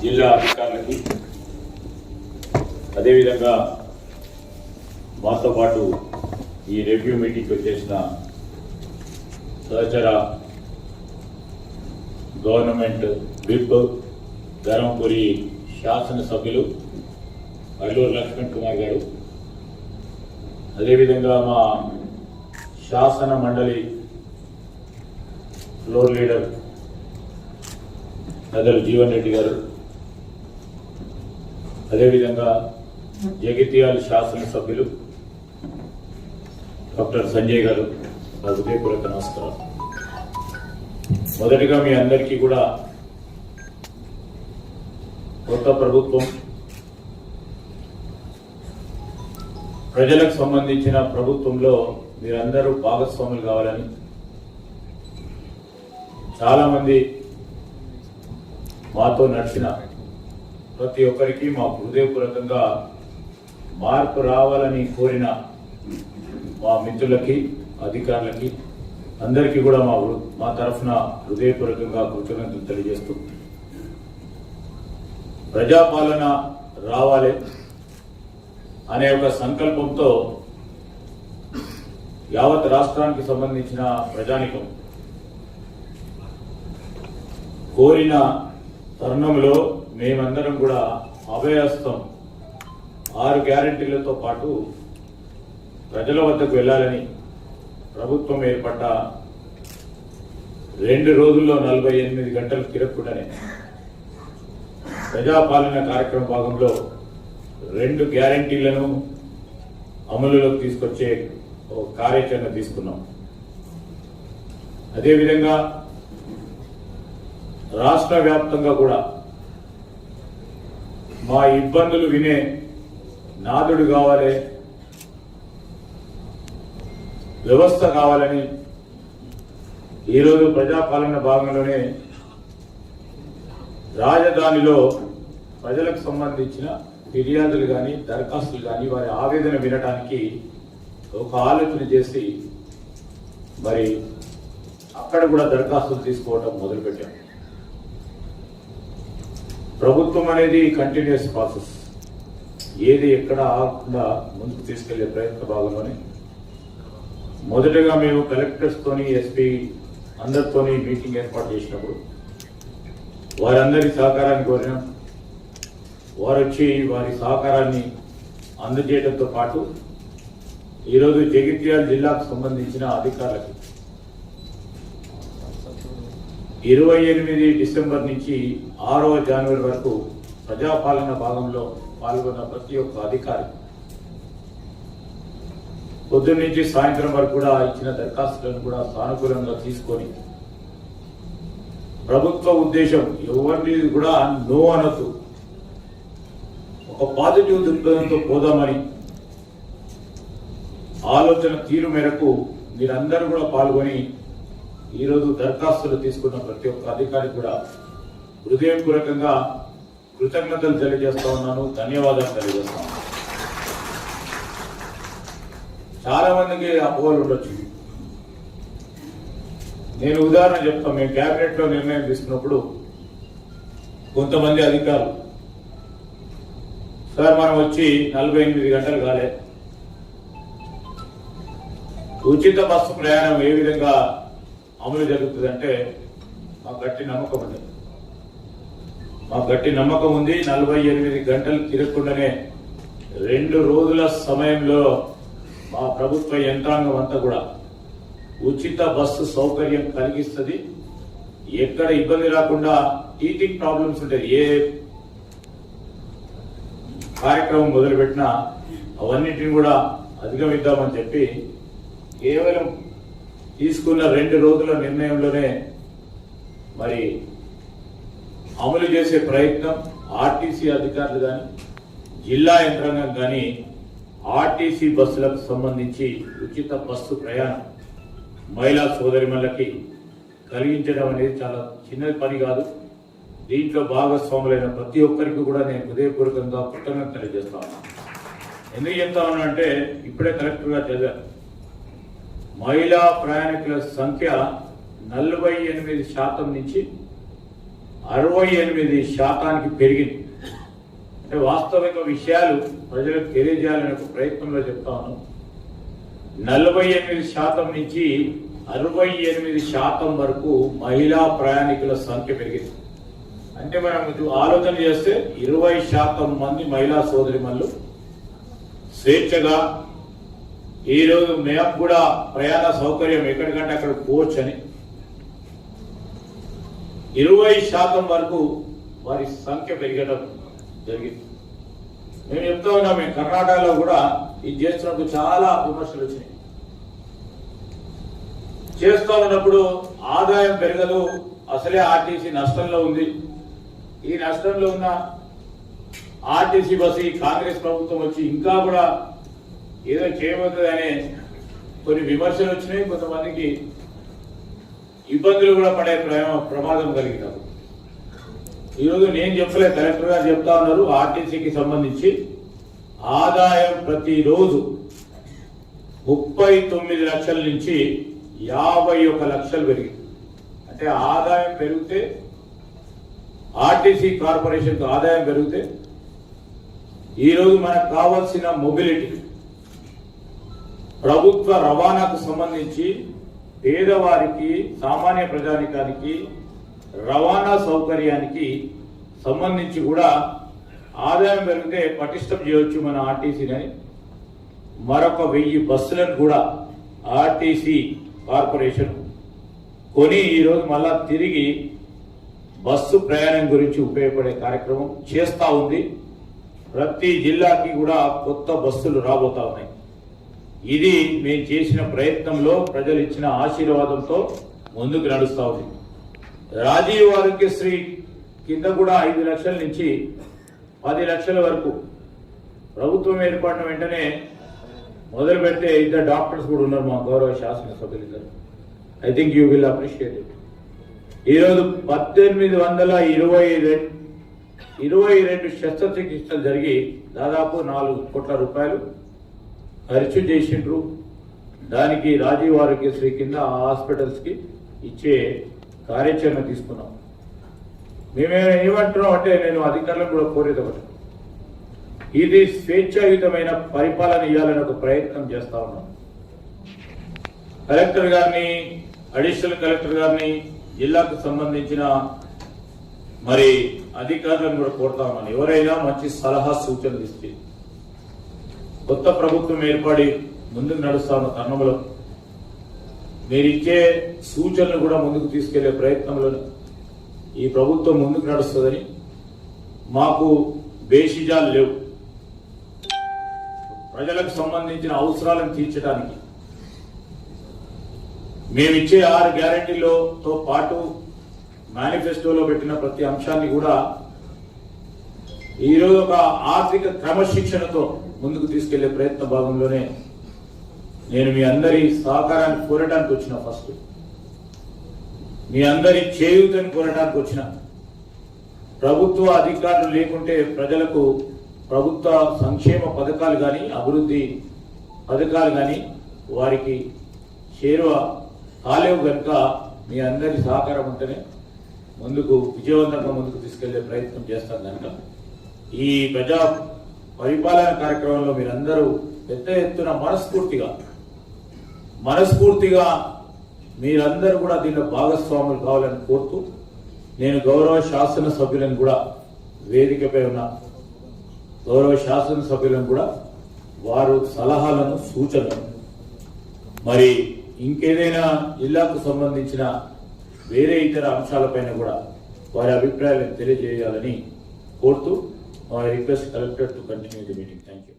జిల్లా అధికారులకి అదేవిధంగా మాతో పాటు ఈ రివ్యూ మీటింగ్కి వచ్చేసిన సహచర గవర్నమెంట్ విప్ ధర్మపురి శాసనసభ్యులు అల్లూరు లక్ష్మణ్ కుమార్ గారు. అదేవిధంగా మా శాసన మండలి ఫ్లోర్ లీడర్ నగర్ జీవన్ రెడ్డి గారు. అదేవిధంగా జగిత్యాల శాసనసభ్యులు డాక్టర్ సంజయ్ గారు నా హృదయపూర్వక నమస్కారం మొదటిగా మీ అందరికీ కూడా కొత్త ప్రభుత్వం ప్రజలకు సంబంధించిన ప్రభుత్వంలో మీరందరూ భాగస్వాములు కావాలని చాలామంది మాతో నడిచిన ప్రతి ఒక్కరికి మా హృదయపూర్వకంగా మార్పు రావాలని కోరిన మా మిత్రులకి అధికారులకి అందరికీ కూడా మా మా తరఫున హృదయపూర్వకంగా కృతజ్ఞతలు తెలియజేస్తూ ప్రజాపాలన రావాలి అనే ఒక సంకల్పంతో యావత్ రాష్ట్రానికి సంబంధించిన ప్రజానికం కోరిన తరుణంలో మేమందరం కూడా అభయస్తం ఆరు గ్యారెంటీలతో పాటు ప్రజల వద్దకు వెళ్ళాలని ప్రభుత్వం ఏర్పడ్డ రెండు రోజుల్లో నలభై ఎనిమిది గంటలు తిరగకుండానే ప్రజాపాలన కార్యక్రమ భాగంలో రెండు గ్యారంటీలను అమలులోకి తీసుకొచ్చే ఒక కార్యాచరణ తీసుకున్నాం. అదేవిధంగా రాష్ట్ర వ్యాప్తంగా కూడా మా ఇబ్బందులు వినే నాదుడు కావాలి వ్యవస్థ కావాలని ఈరోజు ప్రజాపాలన భాగంలోనే రాజధానిలో ప్రజలకు సంబంధించిన ఫిర్యాదులు కానీ దరఖాస్తులు కానీ వారి ఆవేదన వినడానికి ఒక ఆలోచన చేసి మరి అక్కడ కూడా దరఖాస్తులు తీసుకోవటం మొదలుపెట్టాం. ప్రభుత్వం అనేది కంటిన్యూస్ ప్రాసెస్ ఏది ఎక్కడ ఆగకుండా ముందుకు తీసుకెళ్ళే ప్రయత్న భాగంలోనే మొదటగా మేము కలెక్టర్స్ తోని ఎస్పీ అందరితోని మీటింగ్ ఏర్పాటు చేసినప్పుడు వారందరి సహకారాన్ని కోరినాం. వారు వచ్చి వారి సహకారాన్ని అందజేయడంతో పాటు ఈరోజు జగిత్యాల జిల్లాకు సంబంధించిన అధికారులకు ఇరవై ఎనిమిది డిసెంబర్ నుంచి ఆరవ జనవరి వరకు ప్రజాపాలన భాగంలో పాల్గొన్న ప్రతి ఒక్క అధికారి పొద్దున్న నుంచి సాయంత్రం వరకు కూడా ఇచ్చిన దరఖాస్తులను కూడా సానుకూలంగా తీసుకొని ప్రభుత్వ ఉద్దేశం ఎవరిని కూడా నో అనొద్దు. ఒక పాజిటివ్ దృక్పథంతో పోదామని ఆలోచన తీరు మేరకు మీరందరూ కూడా పాల్గొని ఈరోజు దరఖాస్తులు తీసుకున్న ప్రతి ఒక్క అధికారి కూడా హృదయపూర్వకంగా కృతజ్ఞతలు తెలియజేస్తా ఉన్నాను ధన్యవాదాలు తెలియజేస్తా ఉన్నాను. చాలా మందికి అపోహలు ఉండొచ్చు. నేను ఉదాహరణ చెప్తాను మేము కేబినెట్లో నిర్ణయం తీసుకున్నప్పుడు కొంతమంది అధికారులు సార్ మనం వచ్చి నలభై ఎనిమిది గంటలు కాలే. ఉచిత బస్సు ప్రయాణం ఏ విధంగా అమలు జరుగుతుందంటే మాకు గట్టి నమ్మకం ఉంది. మాకు గట్టి నమ్మకం ఉంది. నలభై ఎనిమిది గంటలు తిరగకుండానే రెండు రోజుల సమయంలో మా ప్రభుత్వ యంత్రాంగం అంతా కూడా ఉచిత బస్సు సౌకర్యం కలిగిస్తుంది. ఎక్కడ ఇబ్బంది రాకుండా టీచింగ్ ప్రాబ్లమ్స్ ఉంటాయి. ఏ కార్యక్రమం మొదలుపెట్టినా అవన్నిటిని కూడా అధిగమిద్దామని చెప్పి కేవలం తీసుకున్న రెండు రోజుల నిర్ణయంలోనే మరి అమలు చేసే ప్రయత్నం ఆర్టీసీ అధికారులు కానీ జిల్లా యంత్రాంగం కానీ ఆర్టీసీ బస్సులకు సంబంధించి ఉచిత బస్సు ప్రయాణం మహిళా సోదరిమణులకి కలిగించడం అనేది చాలా చిన్న పని కాదు. దీంట్లో భాగస్వాములైన ప్రతి ఒక్కరికి కూడా నేను హృదయపూర్వకంగా కృతజ్ఞత తెలియజేస్తా ఉన్నాను. ఎందుకు చెప్తా ఉన్నా అంటే ఇప్పుడే కలెక్టర్గా చదివాను మహిళా ప్రయాణికుల సంఖ్య నలభై ఎనిమిది శాతం నుంచి అరవై ఎనిమిది శాతానికి పెరిగింది. అంటే వాస్తవిక విషయాలు ప్రజలకు తెలియజేయాలనే ఒక ప్రయత్నంలో చెప్తాను నలభై ఎనిమిది శాతం నుంచి అరవై ఎనిమిది శాతం వరకు మహిళా ప్రయాణికుల సంఖ్య పెరిగింది. అంటే మనం ఇది ఆలోచన చేస్తే ఇరవై శాతం మంది మహిళా సోదరిమణులు స్వేచ్ఛగా ఈ రోజు మేము కూడా ప్రయాణ సౌకర్యం ఎక్కడికంటే అక్కడ పోవచ్చు అని ఇరవై శాతం వరకు వారి సంఖ్య పెరగడం జరిగింది. మేము చెప్తా ఉన్నాం మేము కర్ణాటకలో కూడా ఇది చేస్తున్నప్పుడు చాలా విమర్శలు వచ్చినాయి. చేస్తూ ఉన్నప్పుడు ఆదాయం పెరగదు అసలే ఆర్టీసీ నష్టంలో ఉంది. ఈ నష్టంలో ఉన్న ఆర్టీసీ బస్సు ఈ కాంగ్రెస్ ప్రభుత్వం వచ్చి ఇంకా కూడా ఏదో చేయబోతుంది అనే కొన్ని విమర్శలు వచ్చినాయి. కొంతమందికి ఇబ్బందులు కూడా పడే ప్రమాదం కలిగినారు ఈరోజు నేను చెప్పలేదు కలెక్టర్ గారు చెప్తా ఉన్నారు. ఆర్టీసీకి సంబంధించి ఆదాయం ప్రతిరోజు ముప్పై తొమ్మిది లక్షల నుంచి యాభై ఒక లక్షలు పెరిగింది. అంటే ఆదాయం పెరిగితే ఆర్టీసీ కార్పొరేషన్కి ఆదాయం పెరిగితే ఈరోజు మనకు కావాల్సిన మొబిలిటీ ప్రభుత్వ రవాణాకు సంబంధించి పేదవారికి సామాన్య ప్రజానికానికి రవాణా సౌకర్యానికి సంబంధించి కూడా ఆదాయం పెరిగితే పటిష్టం చేయవచ్చు మన ఆర్టీసీని మరొక వెయ్యి బస్సులను కూడా ఆర్టీసీ కార్పొరేషన్ కొని ఈరోజు మళ్ళా తిరిగి బస్సు ప్రయాణం గురించి ఉపయోగపడే కార్యక్రమం చేస్తూ ఉంది. ప్రతి జిల్లాకి కూడా కొత్త బస్సులు రాబోతా ఉన్నాయి. ఇది మేము చేసిన ప్రయత్నంలో ప్రజలు ఇచ్చిన ఆశీర్వాదంతో ముందుకు నడుస్తూ ఉంది. రాజీవ్ ఆరోగ్యశ్రీ కింద కూడా ఐదు లక్షల నుంచి పది లక్షల వరకు ప్రభుత్వం ఏర్పడిన వెంటనే మొదలు పెడితే ఇద్దరు డాక్టర్స్ కూడా ఉన్నారు మా గౌరవ శాసనసభ్యులు ఇద్దరు I think you will appreciate it ఈరోజు పద్దెనిమిది వందల ఇరవై రెండు ఇరవై రెండు శస్త్రచికిత్సలు జరిగి దాదాపు నాలుగు కోట్ల రూపాయలు ఖర్చు చేసిండ్రు. దానికి రాజీవ్ ఆరోగ్యశ్రీ కింద ఆ హాస్పిటల్స్కి ఇచ్చే కార్యాచరణ తీసుకున్నాం. మేమే ఏమంటున్నాం అంటే నేను అధికారులకు కూడా కోరేది ఒకటి. ఇది స్వేచ్ఛాయుతమైన పరిపాలన ఇవ్వాలని ఒక ప్రయత్నం చేస్తా ఉన్నాం. కలెక్టర్ గారిని అడిషనల్ కలెక్టర్ గారిని జిల్లాకు సంబంధించిన మరి అధికారులను కూడా కోరుతా ఉన్నాను ఎవరైనా మంచి సలహా సూచనలు ఇస్తే కొత్త ప్రభుత్వం ఏర్పడి ముందుకు నడుస్తా ఉన్న తరుణంలో మీరు ఇచ్చే సూచనలు కూడా ముందుకు తీసుకెళ్ళే ప్రయత్నంలో ఈ ప్రభుత్వం ముందుకు నడుస్తుందని మాకు బేషిజాలు లేవు. ప్రజలకు సంబంధించిన అవసరాలను తీర్చడానికి మేమిచ్చే ఆరు గ్యారంటీలతో పాటు మేనిఫెస్టోలో పెట్టిన ప్రతి అంశాన్ని కూడా ఈరోజు ఒక ఆర్థిక క్రమశిక్షణతో ముందుకు తీసుకెళ్ళే ప్రయత్న భాగంలోనే నేను మీ అందరి సహకారాన్ని కోరటానికి వచ్చిన ఫస్ట్. మీ అందరి చేయూతని కోరటానికి వచ్చిన. ప్రభుత్వ అధికారులు లేకుంటే ప్రజలకు ప్రభుత్వ సంక్షేమ పథకాలు కానీ అభివృద్ధి పథకాలు కానీ వారికి చేరువ కాలేవు కనుక మీ అందరి సహకారం ఉంటేనే ముందుకు విజయవంతంగా ముందుకు తీసుకెళ్ళే ప్రయత్నం చేస్తాం కనుక ఈ ప్రజా పరిపాలన కార్యక్రమంలో మీరందరూ పెద్ద ఎత్తున మనస్ఫూర్తిగా మనస్ఫూర్తిగా మీరందరూ కూడా దీనిలో భాగస్వాములు కావాలని కోరుతూ నేను గౌరవ శాసన సభ్యులను కూడా వేదికపై ఉన్న గౌరవ శాసన సభ్యులను కూడా వారు సలహాలను సూచనలను మరి ఇంకేదైనా జిల్లాకు సంబంధించిన వేరే ఇతర అంశాలపైన కూడా వారి అభిప్రాయాలను తెలియజేయాలని కోరుతూ I request collector to continue the meeting. Thank you.